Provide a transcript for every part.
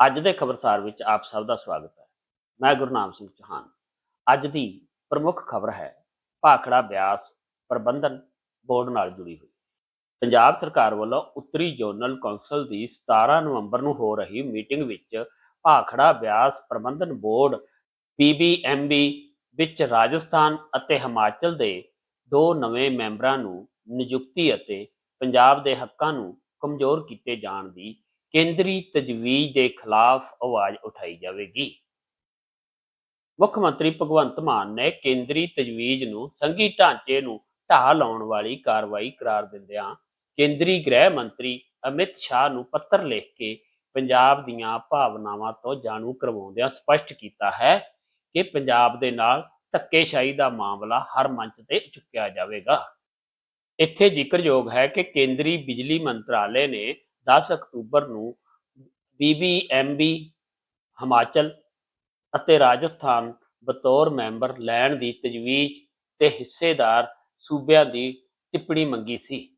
ਅੱਜ ਦੇ ਖਬਰਸਾਰ ਵਿੱਚ ਆਪ ਸਭ ਦਾ ਸਵਾਗਤ ਹੈ। ਮੈਂ ਗੁਰਨਾਮ ਸਿੰਘ ਚੌਹਾਨ। ਅੱਜ ਦੀ ਪ੍ਰਮੁੱਖ ਖਬਰ ਹੈ ਭਾਖੜਾ ਬਿਆਸ ਪ੍ਰਬੰਧਨ ਬੋਰਡ ਨਾਲ ਜੁੜੀ ਹੋਈ। ਪੰਜਾਬ ਸਰਕਾਰ ਵੱਲੋਂ ਉੱਤਰੀ ਜ਼ੋਨਲ ਕੌਂਸਲ ਦੀ 17 ਨਵੰਬਰ ਨੂੰ ਹੋ ਰਹੀ ਮੀਟਿੰਗ ਵਿੱਚ ਭਾਖੜਾ ਬਿਆਸ ਪ੍ਰਬੰਧਨ ਬੋਰਡ ਪੀਬੀਐਮਬੀ ਵਿੱਚ ਰਾਜਸਥਾਨ ਅਤੇ ਹਿਮਾਚਲ ਦੇ ਦੋ ਨਵੇਂ ਮੈਂਬਰਾਂ ਨੂੰ ਨਿਯੁਕਤੀ ਅਤੇ ਪੰਜਾਬ ਦੇ ਹੱਕਾਂ ਨੂੰ ਕਮਜ਼ੋਰ ਕੀਤੇ ਜਾਣ ਦੀ ਕੇਂਦਰੀ ਤਜਵੀਜ਼ ਦੇ ਖਿਲਾਫ ਆਵਾਜ਼ ਉਠਾਈ ਜਾਵੇਗੀ। ਮੁੱਖ ਮੰਤਰੀ ਭਗਵੰਤ ਮਾਨ ਨੇ ਕੇਂਦਰੀ ਤਜਵੀਜ਼ ਨੂੰ ਸੰਘੀ ਢਾਂਚੇ ਨੂੰ ਢਾਹ ਲਾਉਣ ਵਾਲੀ ਕਾਰਵਾਈ ਕਰਾਰ ਦਿੰਦਿਆਂ ਕੇਂਦਰੀ ਗ੍ਰਹਿ ਮੰਤਰੀ ਅਮਿਤ ਸ਼ਾਹ ਨੂੰ ਪੱਤਰ ਲਿਖ ਕੇ ਪੰਜਾਬ ਦੀਆਂ ਭਾਵਨਾਵਾਂ ਤੋਂ ਜਾਣੂ ਕਰਵਾਉਂਦਿਆਂ ਸਪਸ਼ਟ ਕੀਤਾ ਹੈ ਕਿ ਪੰਜਾਬ ਦੇ ਨਾਲ ਧੱਕੇਸ਼ਾਹੀ ਦਾ ਮਾਮਲਾ ਹਰ ਮੰਚ ਤੇ ਚੁੱਕਿਆ ਜਾਵੇਗਾ। ਇੱਥੇ ਜ਼ਿਕਰਯੋਗ ਹੈ ਕਿ ਕੇਂਦਰੀ ਬਿਜਲੀ ਮੰਤਰਾਲੇ ਨੇ 10 ਅਕਤੂਬਰ ਨੂੰ ਬੀਬੀਐਮਬੀ ਹਿਮਾਚਲ ਅਤੇ ਰਾਜਸਥਾਨ ਬਤੌਰ ਮੈਂਬਰ ਲੈਣ ਦੀ ਤਜਵੀਜ਼ ਤੇ ਹਿੱਸੇਦਾਰ ਸੂਬਿਆਂ ਦੀ ਟਿੱਪਣੀ ਮੰਗੀ ਸੀ।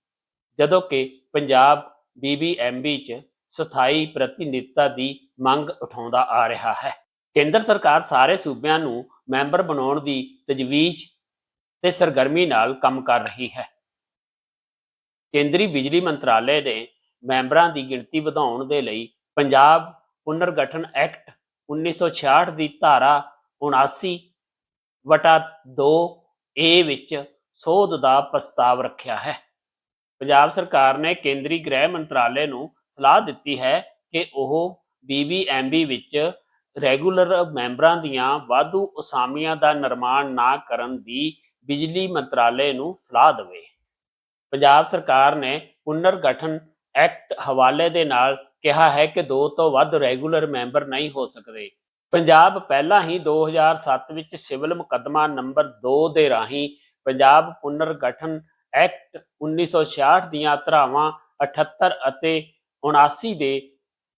ਜਦੋਂ ਕਿ ਪੰਜਾਬ ਬੀਬੀਐਮਬੀ 'ਚ ਸਥਾਈ ਪ੍ਰਤੀਨਿਧਤਾ ਦੀ ਮੰਗ ਉਠਾਉਂਦਾ ਆ ਰਿਹਾ ਹੈ। ਕੇਂਦਰ ਸਰਕਾਰ ਸਾਰੇ ਸੂਬਿਆਂ ਨੂੰ ਮੈਂਬਰ ਬਣਾਉਣ ਦੀ ਤਜਵੀਜ਼ ਤੇ ਸਰਗਰਮੀ ਨਾਲ ਕੰਮ ਕਰ ਰਹੀ ਹੈ। ਕੇਂਦਰੀ ਬਿਜਲੀ ਮੰਤਰਾਲੇ ਨੇ ਮੈਂਬਰਾਂ ਦੀ ਗਿਣਤੀ ਵਧਾਉਣ ਦੇ ਲਈ ਪੰਜਾਬ ਪੁਨਰਗਠਨ ਐਕਟ 1966 ਦੀ ਧਾਰਾ 79 ਵਟਾ 2 ਏ ਵਿੱਚ ਸੋਧ ਦਾ ਪ੍ਰਸਤਾਵ ਰੱਖਿਆ ਹੈ। ਪੰਜਾਬ ਸਰਕਾਰ ਨੇ ਕੇਂਦਰੀ ਗ੍ਰਹਿ ਮੰਤਰਾਲੇ ਨੂੰ ਸਲਾਹ ਦਿੱਤੀ ਹੈ ਕਿ ਉਹ ਬੀਬੀਐਮਬੀ ਵਿੱਚ ਰੈਗੂਲਰ ਮੈਂਬਰਾਂ ਦੀਆਂ ਵਾਧੂ ਅਸਾਮੀਆਂ ਦਾ ਨਿਰਮਾਣ ਨਾ ਕਰਨ ਦੀ ਬਿਜਲੀ ਮੰਤਰਾਲੇ ਨੂੰ ਸਲਾਹ ਦੇਵੇ। ਪੰਜਾਬ ਸਰਕਾਰ ਨੇ ਪੁਨਰਗਠਨ ਐਕਟ ਹਵਾਲੇ ਦੇ ਨਾਲ ਕਿਹਾ ਹੈ ਕਿ ਦੋ ਤੋਂ ਵੱਧ ਰੈਗੂਲਰ ਮੈਂਬਰ ਨਹੀਂ ਹੋ ਸਕਦੇ। ਪੰਜਾਬ ਪਹਿਲਾਂ ਹੀ 2007 ਵਿੱਚ ਸਿਵਲ ਮੁਕੱਦਮਾ ਨੰਬਰ 2 ਦੇ ਰਾਹੀਂ ਪੰਜਾਬ ਪੁਨਰਗਠਨ ਐਕਟ 1966 ਦੀਆਂ ਧਾਰਾਵਾਂ 78 ਅਤੇ 79 ਦੇ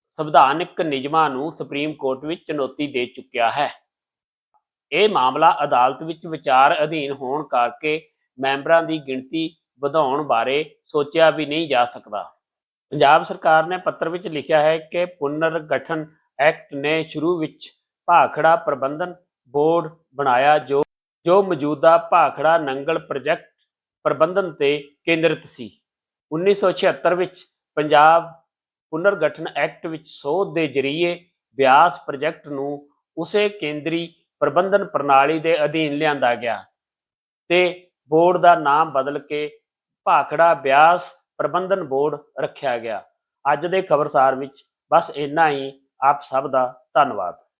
ਸੰਵਿਧਾਨਕ ਨਿਯਮਾਂ ਨੂੰ ਸੁਪਰੀਮ ਕੋਰਟ ਵਿੱਚ ਚੁਣੌਤੀ ਦੇ ਚੁੱਕਿਆ ਹੈ। ਇਹ ਮਾਮਲਾ ਅਦਾਲਤ ਵਿੱਚ ਵਿਚਾਰ ਅਧੀਨ ਹੋਣ ਕਰਕੇ ਮੈਂਬਰਾਂ ਦੀ ਗਿਣਤੀ ਵਧਾਉਣ ਬਾਰੇ ਸੋਚਿਆ ਵੀ ਨਹੀਂ ਜਾ ਸਕਦਾ। ਪੰਜਾਬ ਸਰਕਾਰ ਨੇ ਪੱਤਰ ਵਿੱਚ ਲਿਖਿਆ ਹੈ ਕਿ ਪੁਨਰਗਠਨ ਐਕਟ ਨੇ ਸ਼ੁਰੂ ਵਿੱਚ ਭਾਖੜਾ ਪ੍ਰਬੰਧਨ ਬੋਰਡ ਬਣਾਇਆ ਜੋ ਜੋ ਮੌਜੂਦਾ ਭਾਖੜਾ ਨੰਗਲ ਪ੍ਰੋਜੈਕਟ ਪ੍ਰਬੰਧਨ ਤੇ ਕੇਂਦਰਿਤ ਸੀ। 1976 ਵਿੱਚ ਪੰਜਾਬ ਪੁਨਰਗਠਨ ਐਕਟ ਵਿੱਚ ਸੋਧ ਦੇ ਜ਼ਰੀਏ ਬਿਆਸ ਪ੍ਰੋਜੈਕਟ ਨੂੰ ਉਸੇ ਕੇਂਦਰੀ ਪ੍ਰਬੰਧਨ ਪ੍ਰਣਾਲੀ ਦੇ ਅਧੀਨ ਲਿਆਂਦਾ ਗਿਆ ਤੇ ਬੋਰਡ ਦਾ ਨਾਮ ਬਦਲ ਕੇ ਭਾਖੜਾ ਬਿਆਸ ਪ੍ਰਬੰਧਨ ਬੋਰਡ ਰੱਖਿਆ ਗਿਆ। ਅੱਜ ਦੇ ਖਬਰਸਾਰ ਵਿੱਚ ਬਸ ਇੰਨਾ ਹੀ। ਆਪ ਸਭ ਦਾ ਧੰਨਵਾਦ।